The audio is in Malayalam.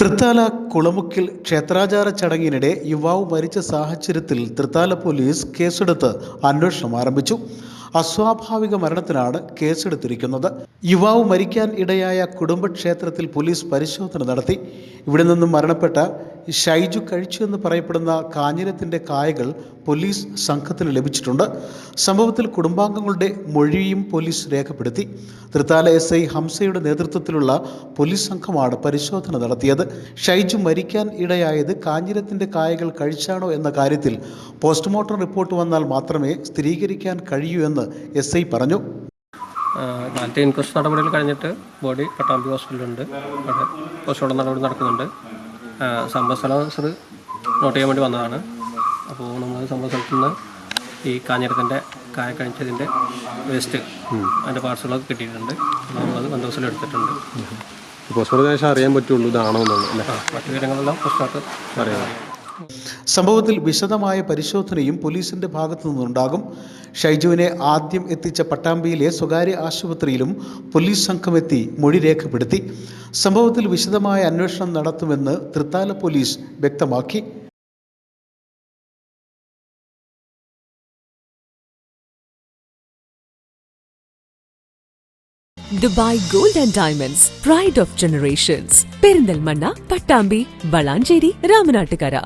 തൃത്താല കുളമുക്കിൽ ക്ഷേത്രാചാര ചടങ്ങിനിടെ യുവാവ് മരിച്ച സാഹചര്യത്തിൽ തൃത്താല പോലീസ് കേസെടുത്ത് അന്വേഷണം ആരംഭിച്ചു. അസ്വാഭാവിക മരണത്തിനാണ് കേസെടുത്തിരിക്കുന്നത്. യുവാവ് മരിക്കാൻ ഇടയായ കുടുംബക്ഷേത്രത്തിൽ പോലീസ് പരിശോധന നടത്തി. ഇവിടെ നിന്നും മരണപ്പെട്ട ഷൈജു കഴിച്ചു എന്ന് പറയപ്പെടുന്ന കാഞ്ഞിരത്തിന്റെ കായകൾ പോലീസ് സംഘത്തിന് ലഭിച്ചിട്ടുണ്ട്. സംഭവത്തിൽ കുടുംബാംഗങ്ങളുടെ മൊഴിയും പോലീസ് രേഖപ്പെടുത്തി. തൃത്താല എസ് ഐ ഹംസയുടെ നേതൃത്വത്തിലുള്ള പോലീസ് സംഘമാണ് പരിശോധന നടത്തിയത്. ഷൈജു മരിക്കാൻ ഇടയായത് കാഞ്ഞിരത്തിന്റെ കായകൾ കഴിച്ചാണോ എന്ന കാര്യത്തിൽ പോസ്റ്റ്മോർട്ടം റിപ്പോർട്ട് വന്നാൽ മാത്രമേ സ്ഥിരീകരിക്കാൻ കഴിയൂ എന്ന് എസ് ഐ പറഞ്ഞു. ഇൻക്വസ്റ്റ് നടപടികൾ കഴിഞ്ഞിട്ട് ബോഡി പട്ടാമ്പി ഹോസ്പിറ്റലുണ്ട് പോസ്റ്റ്മോർട്ടം നടപടി നടക്കുന്നുണ്ട്. സംഭവ സ്ഥലം സർ നോട്ട് ചെയ്യാൻ വേണ്ടി വന്നതാണ്. അപ്പോൾ നമ്മൾ സംഭവ സ്ഥലത്ത് നിന്ന് ഈ കാഞ്ഞിരത്തിന്റെ കായ കഴിച്ചതിന്റെ വേസ്റ്റ് അതിന്റെ പാർസലൊക്കെ കിട്ടിയിട്ടുണ്ട്. നമ്മളത് ബന്ധോസിൽ എടുത്തിട്ടുണ്ട്. പോസ്റ്റ്മോർട്ടം അറിയാൻ പറ്റുള്ളൂ ഇതാണോ എന്നുള്ളത് മറ്റു കാര്യങ്ങളെല്ലാം പോസ്റ്റ്മോർട്ടം അറിയാം. സംഭവത്തിൽ വിശദമായ പരിശോധനയും പോലീസിന്റെ ഭാഗത്തു നിന്നുണ്ടാകും. ഷൈജുവിനെ ആദ്യം എത്തിച്ച പട്ടാമ്പിയിലെ സ്വകാര്യ ആശുപത്രിയിലും പോലീസ് സംഘമെത്തി മൊഴി രേഖപ്പെടുത്തി. സംഭവത്തിൽ വിശദമായ അന്വേഷണം നടത്തുമെന്ന് തൃത്താല പോലീസ് വ്യക്തമാക്കി. Dubai gold and diamonds pride of generations Perinthalmanna Pattambi Valanchery Ramanattukara.